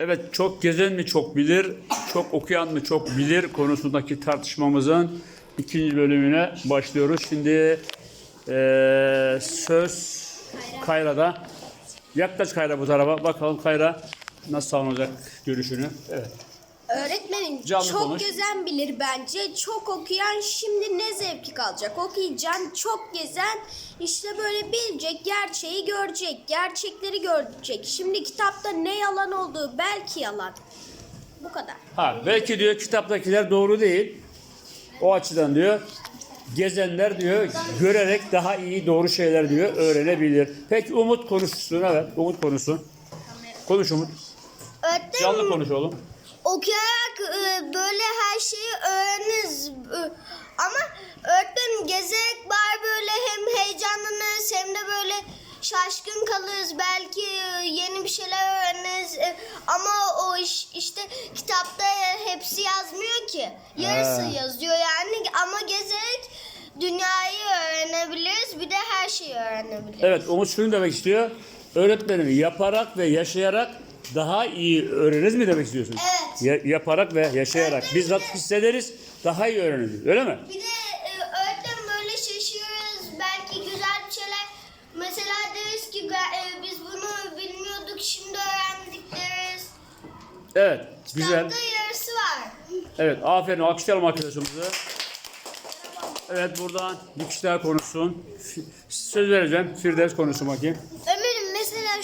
Evet çok gezen mi çok bilir, çok okuyan mı çok bilir konusundaki tartışmamızın ikinci bölümüne başlıyoruz. Şimdi eee, söz Kayra'da. Yaklaş Kayra bu tarafa. Bakalım Kayra nasıl savunacak görüşünü. Evet. Öğretmenim Canlı çok konuş. gezen bilir bence. Çok okuyan şimdi ne zevki kalacak? Okuyacaksın çok gezen işte böyle bilecek, gerçeği görecek, gerçekleri görecek. Şimdi kitapta ne yalan olduğu belki yalan. Bu kadar. Ha belki diyor kitaptakiler doğru değil. O açıdan diyor gezenler diyor görerek daha iyi doğru şeyler diyor öğrenebilir. Peki Umut konuşsun evet Umut konuşsun. Konuş Umut. Öğretmenim Canlı konuş oğlum. Okuyarak e, böyle her şeyi öğreniriz. E, Ama öğretmenim gezerek bari böyle hem heyecanlanırız hem de böyle şaşkın kalırız. Belki e, yeni bir şeyler öğreniriz. E, Ama o iş, işte kitapta hepsi yazmıyor ki. Yarısı Ha. yazıyor yani ama gezerek dünyayı öğrenebiliriz. Bir de her şeyi öğrenebiliriz. Evet Umut şunu demek istiyor. Öğretmenimi yaparak ve yaşayarak daha iyi öğreniriz mi demek istiyorsun? Evet. Ya- yaparak ve yaşayarak. Bizzat hissederiz daha iyi öğreniriz. Öyle mi? Bir de e, öğretmen böyle şaşırırız. Belki güzel bir şeyler. Mesela deriz ki "Ga- e, biz bunu bilmiyorduk şimdi öğrendik deriz. Evet. Güzel. Kitapta yarısı var. Evet aferin alkışlayalım arkadaşımızı. Evet buradan bir kişi daha konuşsun. F- Söz vereceğim. Firdevs konuşsun bakayım.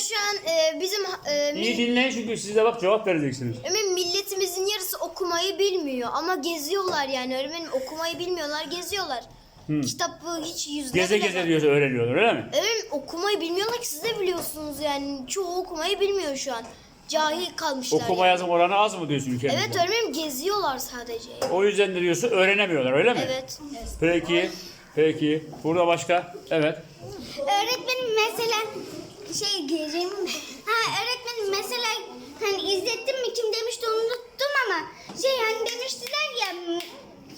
Şu an e, bizim e, İyi dinleyin çünkü siz de bak cevap vereceksiniz. Ömer'im milletimizin yarısı okumayı bilmiyor ama geziyorlar yani öğretmenim okumayı bilmiyorlar geziyorlar. Kitabı hiç yüzlerine Geze geze diyorsa öğreniyorlar öyle mi? Öğretmenim okumayı bilmiyorlar ki siz de biliyorsunuz yani çoğu okumayı bilmiyor şu an. Cahil kalmışlar. Okuma yani. yazım oranı az mı diyorsun ülkemizde? Evet öğretmenim geziyorlar sadece. O yüzden de diyorsun öğrenemiyorlar öyle mi? Evet. Peki. Peki. Burada başka? Evet. Öğretmenim mesela şey gireceğim. Ha öğretmenim mesela hani izlettim mi kim demişti onu unuttum ama şey hani demiştiler ya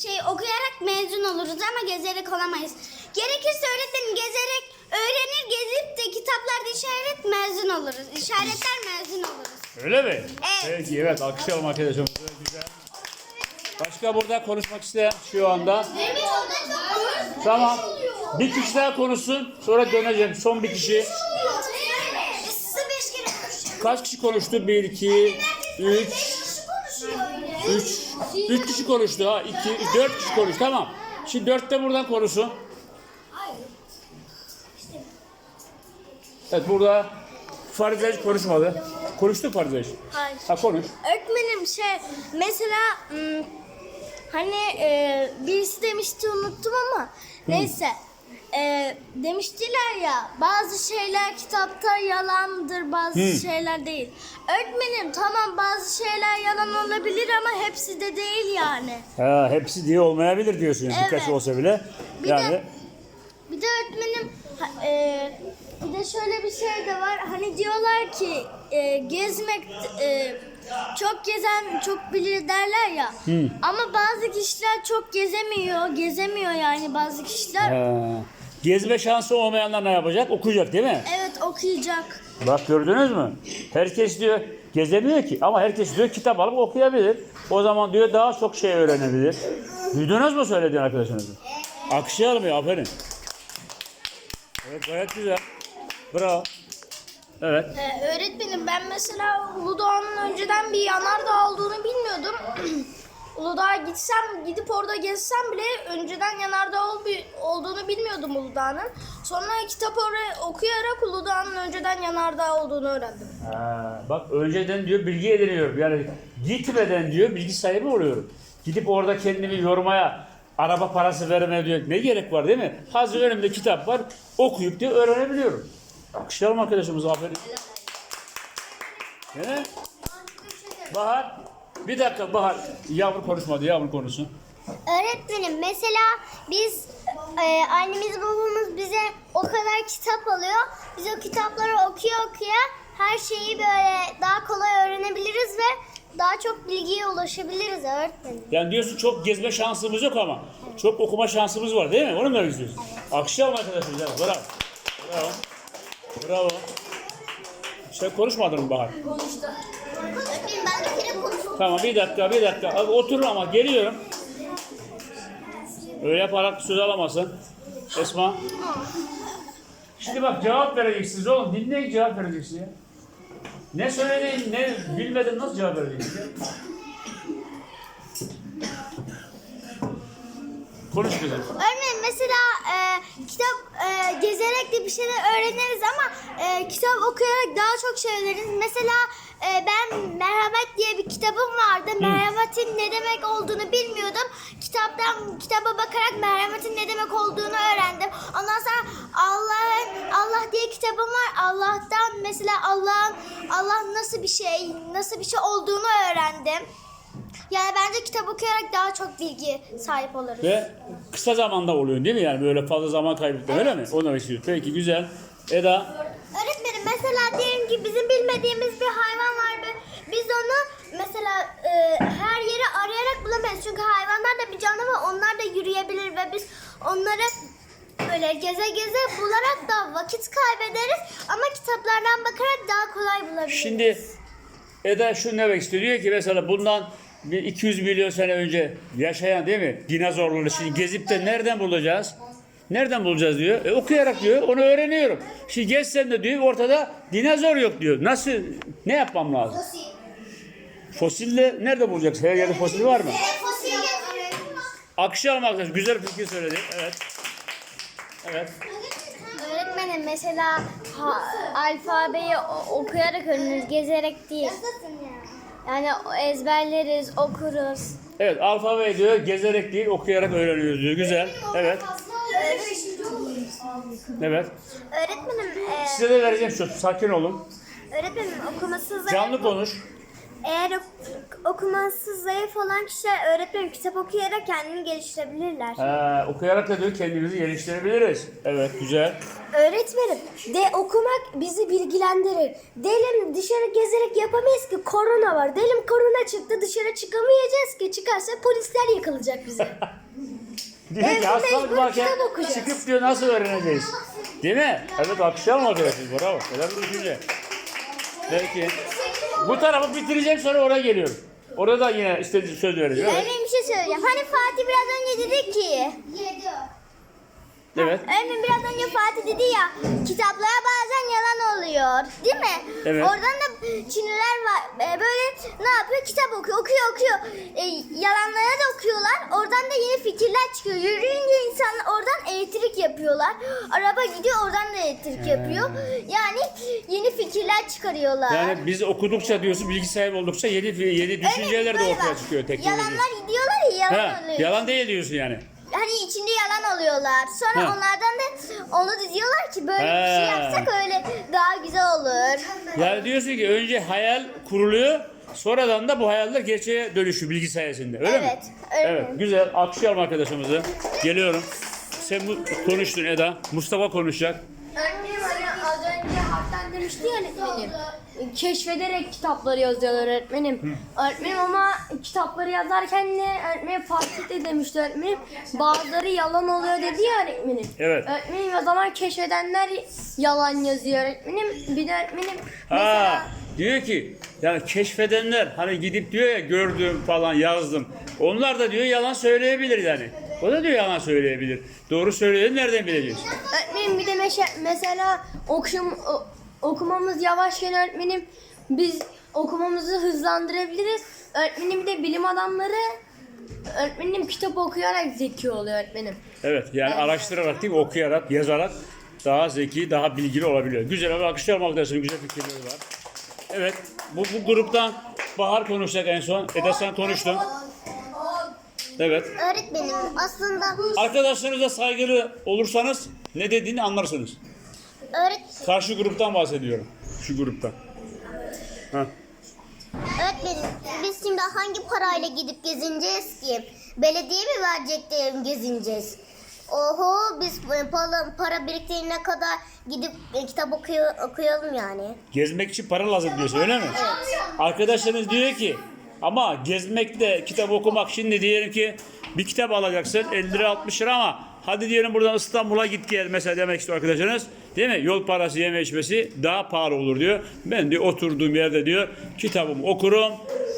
şey okuyarak mezun oluruz ama gezerek olamayız. Gerekirse öğretmenim gezerek öğrenir gezip de kitaplarda işaret mezun oluruz. İşaretler mezun oluruz. Öyle mi? Evet. Peki evet alkışlayalım arkadaşımızı. Güzel. Başka burada konuşmak isteyen şu anda. Evet o da çok Tamam. Bir kişi daha konuşsun. Sonra döneceğim. Son bir kişi. Size beş kere konuşacağım. Kaç kişi konuştu? Bir, iki, üç, üç. Üç kişi konuştu ha. İki, dört kişi konuştu. Tamam. Şimdi dörtte buradan konuşsun. Evet burada Fariz'e hiç konuşmadı. Konuştu Fariz'e hiç. Hayır. Ha konuş. Öğretmenim şey mesela ım, hani e, birisi demişti unuttum ama neyse e, demiştiler ya bazı şeyler kitapta yalandır bazı Hı. şeyler değil. Öğretmenim tamam bazı şeyler yalan olabilir ama hepsi de değil yani. Ha, hepsi diye olmayabilir diyorsun. Yani. Birkaç Evet. olsa bile. Bir yani de bir de öğretmenim e, bir de şöyle bir şey de var. Hani diyorlar ki e, gezmek e, çok gezen çok bilir derler ya. Ama bazı kişiler çok gezemiyor. Gezemiyor yani bazı kişiler. ha, gezme şansı olmayanlar ne yapacak? Okuyacak değil mi? Evet okuyacak. Bak gördünüz mü? Herkes diyor gezemiyor ki ama herkes diyor kitap alıp okuyabilir. O zaman diyor daha çok şey öğrenebilir. Duydunuz mu söylediğin arkadaşınızı? Akışlayalım ya aferin. Evet gayet güzel. Bravo. Evet. Ee, öğretmenim ben mesela Uludağ'ın önceden bir yanardağ olduğunu bilmiyordum. Uludağ'a gitsem, gidip orada gezsem bile önceden yanardağ ol- olduğunu bilmiyordum Uludağ'ın. Sonra kitap oraya okuyarak Uludağ'ın önceden yanardağ olduğunu öğrendim. Ha, bak önceden diyor bilgi ediniyorum. Yani gitmeden diyor bilgi sahibi oluyorum. Gidip orada kendimi yormaya, araba parası vermeye diyor. Ne gerek var değil mi? Hazır önümde kitap var. Okuyup diyor öğrenebiliyorum. Alkışlayalım arkadaşımız aferin. Ne? Bahar. Bir dakika Bahar. Yavru konuşmadı. Yavru konuşsun. Öğretmenim mesela biz e, annemiz babamız bize o kadar kitap alıyor. Biz o kitapları okuya okuya her şeyi böyle daha kolay öğrenebiliriz ve daha çok bilgiye ulaşabiliriz öğretmenim. Yani diyorsun çok gezme şansımız yok ama çok okuma şansımız var değil mi? Onu mu demek istiyorsun? Alkışlayalım arkadaşlar. Bravo. Bravo. Bravo. Sen konuşmadın mı Bahar? Konuştu. Öğretmenim ben bir kere konuştum. Tamam bir dakika bir dakika. Abi otur ama geliyorum. Öyle yaparak söz alamazsın. Esma. Şimdi bak cevap vereceksiniz oğlum. Dinleyin cevap vereceksin ya. Ne söylediğin ne bilmeden nasıl cevap vereceksin ya? Konuş kızım. Öğretmenim mesela e, kitap e, gezerek de bir şeyler öğreniriz ama e, kitap okuyarak daha çok şey öğreniriz. Mesela e, ben Merhamet diye bir kitabım vardı. Merhametin ne demek olduğunu bilmiyordum. Kitaptan kitaba bakarak merhametin ne demek olduğunu öğrendim. Ondan sonra Allah'ın Allah diye kitabım var. Allah'tan mesela Allah'ın Allah nasıl bir şey, nasıl bir şey olduğunu öğrendim. Yani bence kitap okuyarak daha çok bilgi sahip oluruz. Ve kısa zamanda oluyor değil mi yani böyle fazla zaman kaybetme öyle mi? Onu istiyor. Peki güzel. Eda Öğretmenim mesela diyelim ki bizim bilmediğimiz bir hayvan var ve biz onu mesela e, her yeri arayarak bulamayız. Çünkü hayvanlar da bir canlı ve onlar da yürüyebilir ve biz onları böyle geze geze bularak da vakit kaybederiz. Ama kitaplardan bakarak daha kolay bulabiliriz. Şimdi Eda şu ne demek istiyor? Diyor ki mesela bundan bir 200 milyon sene önce yaşayan değil mi? Dinozorları şimdi gezip de nereden bulacağız? Nereden bulacağız diyor. E, okuyarak diyor. Onu öğreniyorum. Şimdi gezsem de diyor ortada dinozor yok diyor. Nasıl? Ne yapmam lazım? Fosille nerede bulacaksın? Her yerde fosil var mı? Fosil Akşam arkadaş güzel fikir söyledi. Evet. Evet. Öğretmenim mesela ha, alfabeyi okuyarak öğreniriz, gezerek değil. Yani ezberleriz, okuruz. Evet alfabe diyor gezerek değil okuyarak öğreniyoruz diyor. Güzel. Evet. Evet. Öğretmenim, e, Size de vereceğim şu. Sakin olun. öğretmenim okuması zayıf, Canlı konuş. eğer ok- okuması zayıf olan kişiler öğretmenim kitap okuyarak kendini geliştirebilirler. Ee, okuyarak da diyor kendimizi geliştirebiliriz. Evet güzel. Öğretmenim de okumak bizi bilgilendirir. Diyelim dışarı gezerek yapamayız ki korona var. Diyelim korona çıktı dışarı çıkamayacağız ki çıkarsa polisler yakalayacak bizi. Diyor ki mecbur varken çıkıp diyor nasıl öğreneceğiz? Değil mi? Evet akşam arkadaşlar. Bravo. Helal bir düşünce. Peki. Bu tarafı bitireceğim sonra oraya geliyorum. Orada da yine istediği söz vereceğim. Evet. Öğretmenim bir şey söyleyeceğim. Hani Fatih biraz önce dedi ki... Evet. Öğretmenim biraz önce Fatih dedi ya kitaplara bazen yalan oluyor değil mi? Evet. Oradan da Çinliler var e, böyle ne yapıyor kitap okuyor okuyor okuyor e, yalanlara da okuyorlar oradan da yeni fikirler çıkıyor yürüyünce insanlar oradan elektrik yapıyorlar araba gidiyor oradan da elektrik yapıyor yani yeni fikirler çıkarıyorlar. Yani biz okudukça diyorsun bilgi sahibi oldukça yeni yeni düşünceler de böyle ortaya bak, çıkıyor teknoloji. Yalanlar diyorlar ya yalan Ha, oluyor. yalan değil diyorsun yani. Hani içinde yalan oluyorlar. Sonra Ha. onlardan da onu da diyorlar ki böyle bir şey yapsak öyle daha güzel olur. Yani diyorsun ki önce hayal kuruluyor, sonradan da bu hayaller gerçeğe dönüşüyor bilgi sayesinde. Öyle mi? Evet, öyle. Evet, güzel. Alkışlayalım arkadaşımızı. Geliyorum. Sen bu konuştun Eda. Mustafa konuşacak. Hani önce Harpten demişti ya öğretmenim. Keşfederek kitapları yazıyorlar öğretmenim. Öğretmenim ama kitapları yazarken ne öğretmenim Fatih de demişti öğretmenim. Bazıları yalan oluyor dedi ya öğretmenim. Evet. Öğretmenim o zaman keşfedenler yalan yazıyor öğretmenim. Bir de öğretmenim Ha, mesela diyor ki yani keşfedenler hani gidip diyor ya gördüm falan yazdım. Onlar da diyor yalan söyleyebilir yani. O da diyor yalan söyleyebilir. Doğru söylediğini nereden bileceğiz? öğretmenim bir de mesela okşum, okumamız yavaşken öğretmenim biz okumamızı hızlandırabiliriz. Öğretmenim bir de bilim adamları öğretmenim kitap okuyarak zeki oluyor öğretmenim. Evet yani araştırarak değil mi? okuyarak, yazarak daha zeki, daha bilgili olabiliyor. Güzel ama alkışlayalım arkadaşlar. Güzel fikirleri var. Evet bu, bu gruptan Bahar konuşacak en son. Eda sen konuştun. Evet. Öğretmenim aslında Arkadaşlarınıza saygılı olursanız ne dediğini anlarsınız. Öğret Karşı gruptan bahsediyorum. Şu gruptan. Ha. öğretmenim biz şimdi hangi parayla gidip gezineceğiz ki? Belediye mi verecek de gezineceğiz? Oho biz para, para biriktirene kadar gidip e, kitap okuyor, okuyalım yani. Gezmek için para lazım diyorsun öyle mi? Arkadaşlarınız diyor ki ama gezmekte kitap okumak şimdi diyelim ki bir kitap alacaksın 50 lira 60 lira ama hadi diyelim buradan İstanbul'a git gel mesela demek istiyor arkadaşlarınız. Değil mi? Yol parası yeme içmesi daha pahalı olur diyor. Ben diyor oturduğum yerde diyor kitabımı okurum.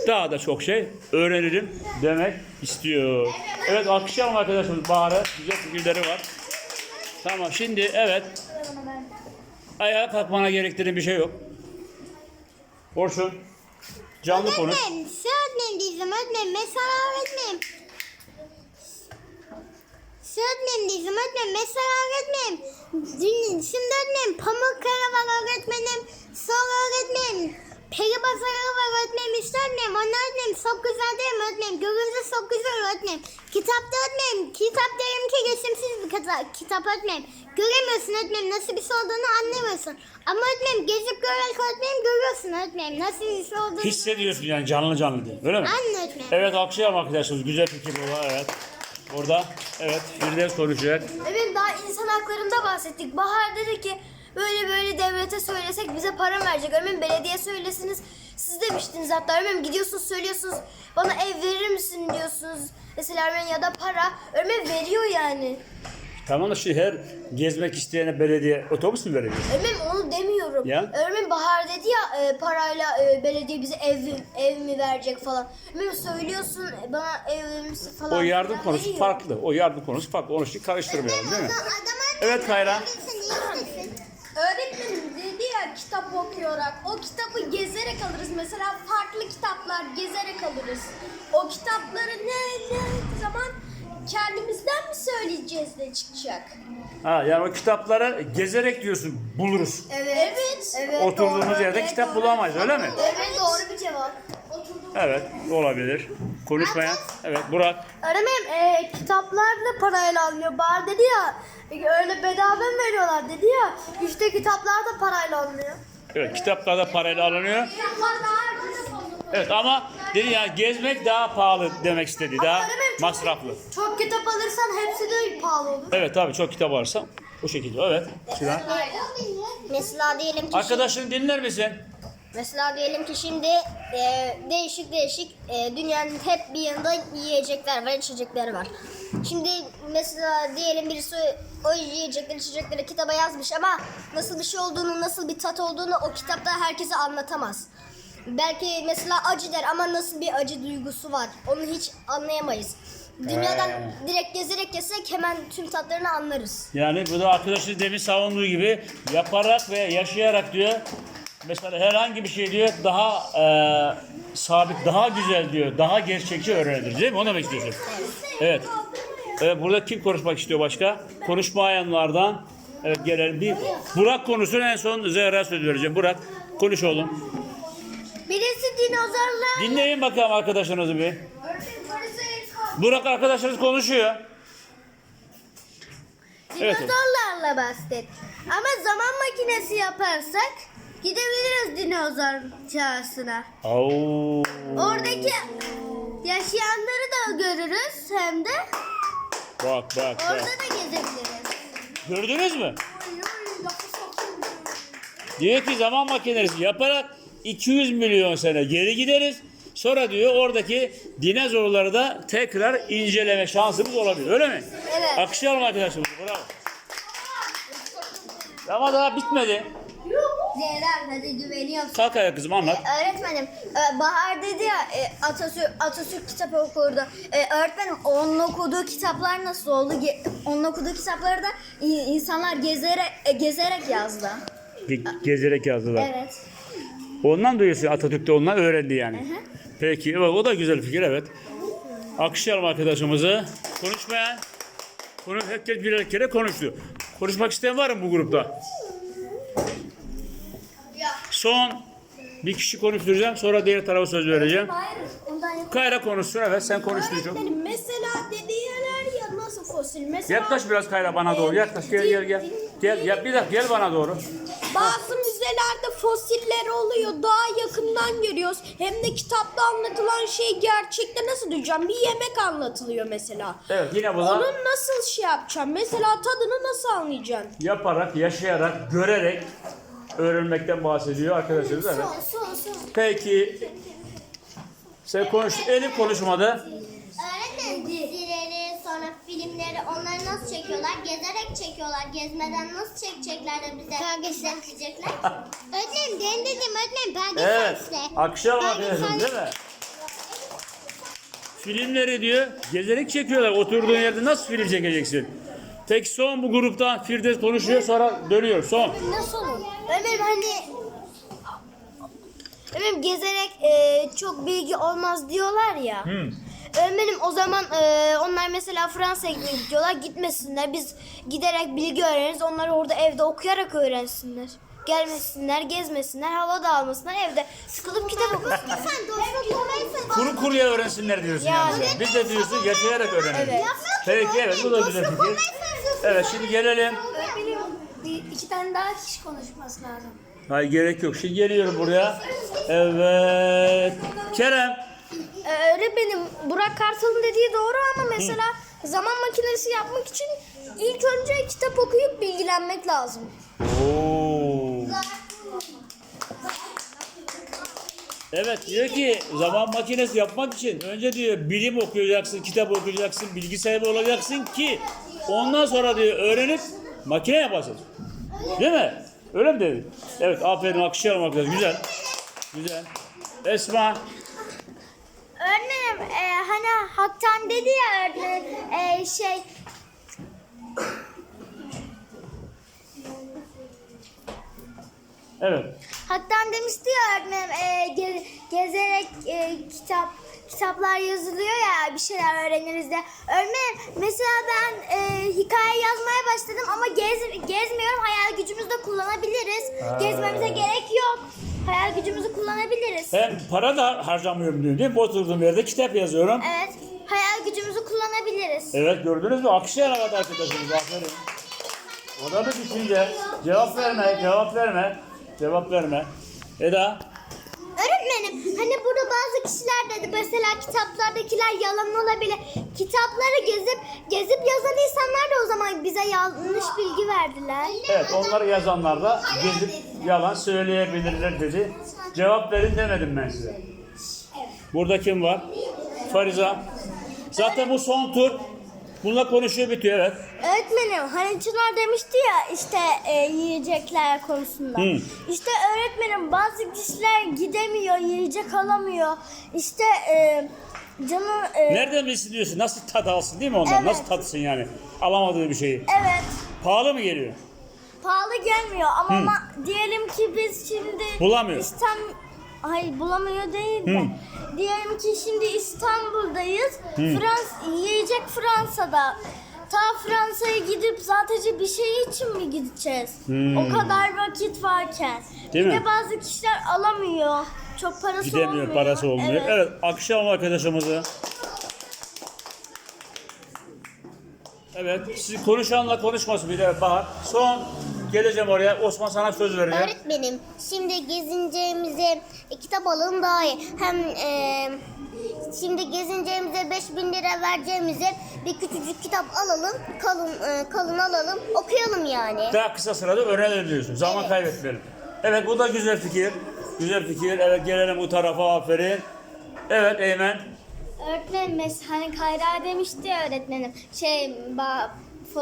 Daha da çok şey öğrenirim demek istiyor. Evet alkışlayalım arkadaşımız Bahar'a. Güzel fikirleri var. Tamam şimdi evet. Ayağa kalkmana gerektiren bir şey yok. Orçun. Canlı konuş. Öğretmenim, öğretmenim diyeceğim öğretmenim. Mesela öğretmenim. Şu öğretmenim diyeceğim öğretmenim. Mesela öğretmenim. Dün, şimdi öğretmenim Pamukkale var öğretmenim. Sonra öğretmenim. Peri Pazarı var öğretmenim. İşte öğretmenim. Onlar öğretmenim çok güzel değil mi öğretmenim? Görünce çok güzel öğretmenim. Kitapta öğretmenim. Kitap derim ki resimsiz bir kitap, kitap öğretmenim. Göremiyorsun öğretmenim. Nasıl bir şey olduğunu anlamıyorsun. Ama öğretmenim gezip görerek öğretmenim görüyorsun öğretmenim. Nasıl bir şey olduğunu. Hissediyorsun yani canlı canlı diye. Öyle mi? Anne öğretmenim. Evet alkışlayalım arkadaşlar. Güzel fikir bu. Evet. Orada evet Firdevs konuşacak. Evet daha insan haklarında bahsettik. Bahar dedi ki böyle böyle devlete söylesek bize para verecek. Örneğin belediye söylesiniz. Siz demiştiniz hatta örneğin gidiyorsunuz söylüyorsunuz bana ev verir misin diyorsunuz. Mesela örneğin ya da para. Örneğin veriyor yani. Tamam da şimdi her gezmek isteyene belediye otobüs mü veriyor? Örneğin onu demiyorum. Ya? Örneğin Bahar dedi ya e, parayla e, belediye bize ev ev mi verecek falan. Örneğin söylüyorsun e, bana ev verir misin falan. O yardım konusu veriyor. farklı. O yardım konusu farklı. Onu şimdi karıştırmayalım değil mi? Evet Kayra. Öğretmenim dedi ya kitap okuyarak. O kitabı gezerek alırız. Mesela farklı kitaplar gezerek alırız. O kitapları ne, ne zaman kendimizden mi söyleyeceğiz ne çıkacak? Ha yani o kitapları gezerek diyorsun buluruz. Evet. Evet. Oturduğumuz yerde kitap bulamayız öyle mi? Evet doğru bir cevap. Evet olabilir. Konuşmayan. Evet Burak. Öğretmenim e, kitaplar da parayla alınıyor. Bahar dedi ya e, öyle bedava mı veriyorlar dedi ya. İşte kitaplar da parayla alınıyor. Evet kitaplar da parayla alınıyor. Evet ama dedi ya gezmek daha pahalı demek istedi. Daha öğretmenim çok- masraflı. Çok kitap alırsan hepsi de pahalı olur. Evet tabii çok kitap varsa o şekilde. Evet. Sinan. Mesela diyelim ki Arkadaşını dinler misin? Mesela diyelim ki şimdi e, değişik değişik e, dünyanın hep bir yanında yiyecekler var, içecekler var. Şimdi mesela diyelim birisi o yiyecekleri, içecekleri kitaba yazmış ama nasıl bir şey olduğunu, nasıl bir tat olduğunu o kitapta herkese anlatamaz. Belki mesela acı der ama nasıl bir acı duygusu var onu hiç anlayamayız. Dünyadan Ee. direkt gezerek yesek hemen tüm tatlarını anlarız. Yani bu da arkadaşı demin savunduğu gibi yaparak ve yaşayarak diyor. Mesela herhangi bir şey diyor daha e, sabit, daha güzel diyor, daha gerçekçi öğrenilir değil mi? Onu demek istiyorsun. Evet. Evet, burada kim konuşmak istiyor başka? Konuşmayanlardan evet gelelim. Bir Burak konusunu en son Zehra söz vereceğim. Burak konuş oğlum. Birisi dinozorlar. Dinleyin bakalım arkadaşlarınızı bir. Burak arkadaşlarınız konuşuyor. Evet. Dinozorlarla bahset. Ama zaman makinesi yaparsak gidebiliriz dinozor çağısına. Oo. Oradaki yaşayanları da görürüz hem de Bak bak orada bak. da gezebiliriz. Gördünüz mü? Diyor ki zaman makinesi yaparak 200 milyon sene geri gideriz. Sonra diyor oradaki dinozorları da tekrar inceleme şansımız olabilir. Öyle mi? Evet. Akışlayalım arkadaşlar. Bravo. Ama daha bitmedi. Zehra hadi güveniyorum. Kalk ayağa kızım anlat. Öğretmenim e, Bahar dedi ya e, Atatürk, Atatürk kitabı okurdu. E, öğretmenim onun okuduğu kitaplar nasıl oldu? Ge- onun okuduğu kitapları da insanlar gezerek e, gezerek yazdı. Ge- gezerek yazdılar. Evet. Ondan duyuyorsun Atatürk'te ondan öğrendi yani. Peki evet, o da güzel fikir evet. Akışlayalım arkadaşımızı. Konuşmayan. Konu herkes birer kere konuştu. Konuşmak isteyen var mı bu grupta? Son bir kişi konuşturacağım sonra diğer tarafa söz vereceğim. Kayra konuşsun evet sen konuşturacaksın. Mesela dediler ya nasıl fosil. Mesela Yaklaş biraz Kayra bana doğru yaklaş gel gel gel. Gel ya bir dakika gel bana doğru. Bazı fosiller oluyor. Daha yakından görüyoruz. Hem de kitapta anlatılan şey gerçekte nasıl duyacağım? Bir yemek anlatılıyor mesela. Evet yine bu da Onun nasıl şey yapacağım? Mesela tadını nasıl anlayacaksın? yaparak, yaşayarak, görerek öğrenmekten bahsediyor arkadaşlar. Evet. Son son. Peki sen konuş, Elif konuşmadı. Öğretmenim dizileri sonra filmleri onları nasıl çekiyorlar? Gezerek çekiyorlar. Gezmeden nasıl çekecekler de bize izletecekler? öğretmenim ben dedim öğretmenim Evet. Akşam arkadaşım değil mi? Filmleri diyor gezerek çekiyorlar. Oturduğun yerde nasıl film çekeceksin? Peki son bu gruptan Firdevs konuşuyor sonra dönüyor. Son. Nasıl olur? Ömer hani Ömer gezerek e, çok bilgi olmaz diyorlar ya. Hmm. Öğretmenim o zaman e, onlar mesela Fransa'ya gitmek istiyorlar gitmesinler. Biz giderek bilgi öğreniriz. Onlar orada evde okuyarak öğrensinler. Gelmesinler, gezmesinler, hava da almasınlar. Evde sıkılıp kitap okusunlar. Sen dostum Kuru kuruya öğrensinler diyorsun yani. Yani. Biz de diyorsun yaşayarak öğrenelim. Evet. Peki evet bu da güzel fikir. Evet şimdi gelelim. İki tane daha kişi konuşması lazım. Hayır gerek yok. Şimdi geliyorum buraya. Evet. Kerem. Öğretmenim Burak Kartal'ın dediği doğru ama mesela zaman makinesi yapmak için ilk önce kitap okuyup bilgilenmek lazım. Oo. Evet diyor ki zaman makinesi yapmak için önce diyor bilim okuyacaksın, kitap okuyacaksın, bilgi sahibi olacaksın ki ondan sonra diyor öğrenip makine yaparsın. Değil mi? Öyle mi dedi? Evet aferin alkışlayalım arkadaşlar. Güzel. Güzel. Esma. Öğretmenim e, hani Haktan dedi ya öğretmenim e, şey Evet. Haktan demişti ya öğretmenim e, ge- gezerek e, kitap kitaplar yazılıyor ya bir şeyler öğreniriz de. Öğretmenim mesela ben e, hikaye yazmaya başladım ama gez, gezmiyorum hayal gücümüzü de kullanabiliriz. Gezmemize gerek yok. Hayal gücümüzü kullanabiliriz. Hem para da harcamıyorum diyor değil mi? Oturduğum yerde kitap yazıyorum. Evet hayal gücümüzü kullanabiliriz. Evet gördünüz mü? Akışlayarak hadi arkadaşımız. Aferin. O da bir düşünce. Cevap verme, cevap verme. Cevap verme. Eda. Öğretmenim hani burada bazı kişiler mesela kitaplardakiler yalan olabilir. Kitapları gezip gezip yazan insanlar da o zaman bize yanlış bilgi verdiler. Evet onları yazanlar da gezip yalan söyleyebilirler dedi. Cevap verin demedim ben size. Burada kim var? Fariza. Zaten bu son tur. Bununla konuşuyor bitiyor evet. Öğretmenim hani Çınar demişti ya işte e, yiyecekler konusunda. Hı. İşte öğretmenim bazı kişiler gidemiyor, yiyecek alamıyor. İşte e, canı e, Nereden bilsin diyorsun? Nasıl tat alsın değil mi ondan? Evet. Nasıl tatsın yani? Alamadığı bir şeyi. evet Pahalı mı geliyor? pahalı gelmiyor ama, ama diyelim ki biz şimdi Bulamıyor. İstanbul Hayır bulamıyor değil de. Diyelim ki şimdi İstanbul'dayız. Frans yiyecek Fransa'da. Ta Fransa'ya gidip zaten bir şey için mi gideceğiz? Hmm. O kadar vakit varken. Değil bir mi? de bazı kişiler alamıyor. Çok parası Gidemiyor, olmuyor. parası olmuyor. Evet. Evet, akşam arkadaşımızı. Evet, siz konuşanla konuşmasın bir de Bahar. Son geleceğim oraya. Osman sana söz vereceğim. Öğretmenim şimdi gezineceğimize e, kitap alın daha iyi. Hem e, şimdi gezineceğimize 5000 lira vereceğimize bir küçücük kitap alalım. Kalın e, kalın alalım. Okuyalım yani. Daha kısa sırada öğrenelim diyorsun. Zaman kaybetmeyelim. Evet, bu da güzel fikir. Güzel fikir. Evet, gelelim bu tarafa. Aferin. Evet, Eymen. Öğretmenim hani Kayra demişti ya öğretmenim. Şey ba-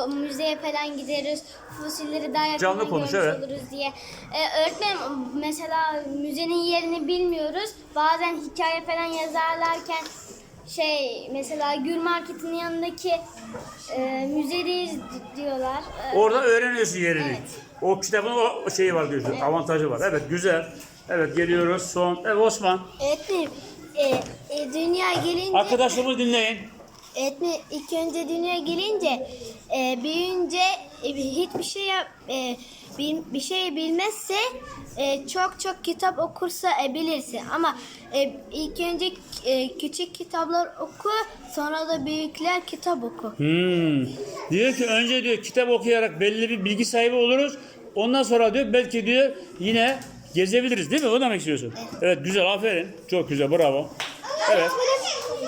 müzeye falan gideriz. Fosilleri daha yakından Canlı konuş, görmüş evet. oluruz diye. Ee, öğretmenim mesela müzenin yerini bilmiyoruz. Bazen hikaye falan yazarlarken şey mesela Gül Market'in yanındaki e, müzedeyiz di- diyorlar. Ee, Orada öğreniyorsun yerini. O kitabın o şeyi var diyorsun. Avantajı var. Evet, güzel. Evet, geliyoruz. Son. Evet, Osman. Öğretmenim e, e, dünya gelince Arkadaşlarımı dinleyin. Öğretmenim ilk önce dünya gelince e, büyüyünce e, hiçbir şey yap, e, bil- bir şey bilmezse e, çok çok kitap okursa e, bilirsin ama e, ilk önce e, küçük kitaplar oku sonra da büyükler kitap oku. Hmm. Diyor ki önce diyor kitap okuyarak belli bir bilgi sahibi oluruz. Ondan sonra diyor belki diyor yine gezebiliriz değil mi? O demek istiyorsun. Evet, güzel aferin. Çok güzel bravo. Evet.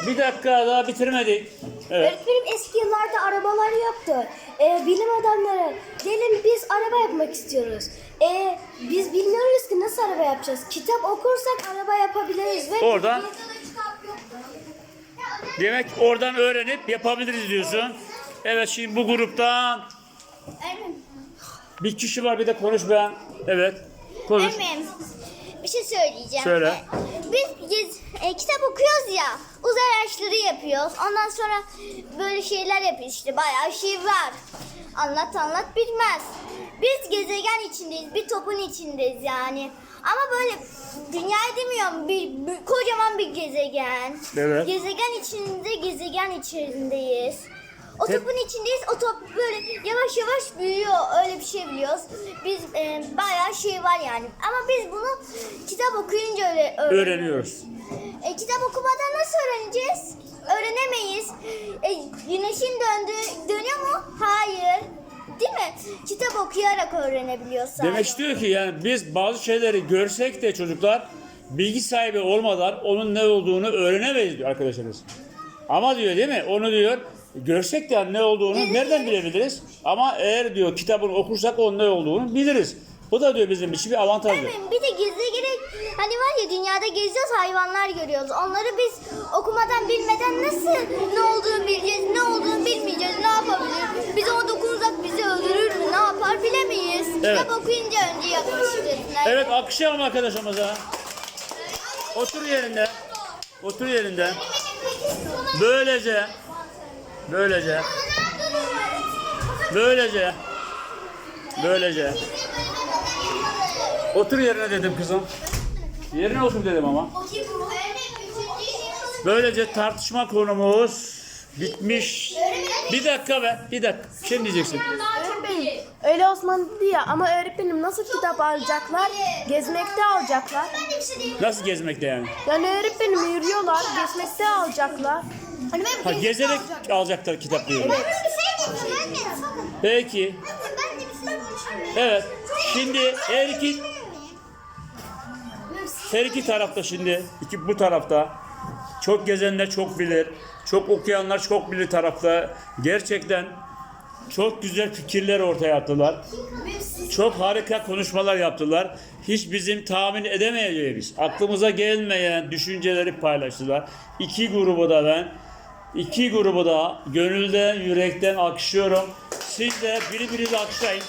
Bir dakika daha bitirmedik. Evet. Öğretmenim eski yıllarda arabalar yoktu. E, bilim adamları gelin biz araba yapmak istiyoruz. E, biz bilmiyoruz ki nasıl araba yapacağız. Kitap okursak araba yapabiliriz. Ve Oradan demek oradan öğrenip yapabiliriz diyorsun. Evet şimdi bu gruptan Öğretmenim. Bir kişi var bir de konuş ben. Evet. Konuş. Öğretmenim. Bir şey söyleyeceğim. Söyle. Biz gez- e, kitap okuyoruz ya. Uzay araçları yapıyoruz. Ondan sonra böyle şeyler yapıyoruz işte. Bayağı şey var. Anlat anlat bitmez. Biz gezegen içindeyiz. Bir topun içindeyiz yani. Ama böyle dünya demiyorum. Bir, bir- kocaman bir gezegen. Evet. Gezegen içinde gezegen içerisindeyiz. O Hep- topun içindeyiz. O top böyle yavaş yavaş büyüyor. Öyle bir şey biliyoruz. Biz e, bayağı şey var yani. Ama biz bunu kitap okuyunca öyle öğreniyoruz. E, kitap okumadan nasıl öğreneceğiz? Öğrenemeyiz. E, güneşin döndüğü dönüyor mu? Hayır. Değil mi? Kitap okuyarak öğrenebiliyoruz sadece. Demek istiyor ki yani biz bazı şeyleri görsek de çocuklar bilgi sahibi olmadan onun ne olduğunu öğrenemeyiz diyor arkadaşlarımız. Ama diyor değil mi? Onu diyor görsek de ne olduğunu nereden bilebiliriz? Ama eğer diyor kitabını okursak onun ne olduğunu biliriz. Bu da diyor bizim için bir avantaj. diyor. Bir de gezegene hani var ya dünyada geziyoruz hayvanlar görüyoruz. Onları biz okumadan bilmeden nasıl ne olduğunu bileceğiz, ne olduğunu bilmeyeceğiz, ne yapabiliriz? Bize o dokunacak bizi öldürür mü, ne yapar bilemeyiz. Evet. Kitap okuyunca önce yapmıştır. Evet alkışlayalım arkadaşımıza. Otur yerinde. Otur yerinde. Böylece böylece böylece böylece otur yerine dedim kızım. Yerine otur dedim ama. Böylece tartışma konumuz bitmiş. Bir dakika be, bir dakika. Mi diyeceksin? Öyle Osman dedi ya ama öğretmenim nasıl kitap alacaklar? Gezmekte alacaklar. Nasıl gezmekte yani? Yani öğretmenim yürüyorlar, gezmekte alacaklar. Hani Ha gezerek alacaklar kitap diyor. Ben de bir şey diyeceğim anne. Peki. Ben de bir şey konuşayım. Evet. Şimdi her iki her iki tarafta şimdi iki bu tarafta çok gezenler çok bilir, çok okuyanlar çok bilir tarafta gerçekten çok güzel fikirler ortaya attılar. Çok harika konuşmalar yaptılar. Hiç bizim tahmin edemeyeceğimiz, aklımıza gelmeyen düşünceleri paylaştılar. İki grubu da ben, iki grubu da gönülden, yürekten alkışlıyorum. Siz de birbirinizi alkışlayın.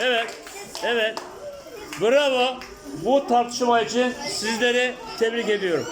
Evet, evet. Bravo. Bu tartışma için sizleri tebrik ediyorum.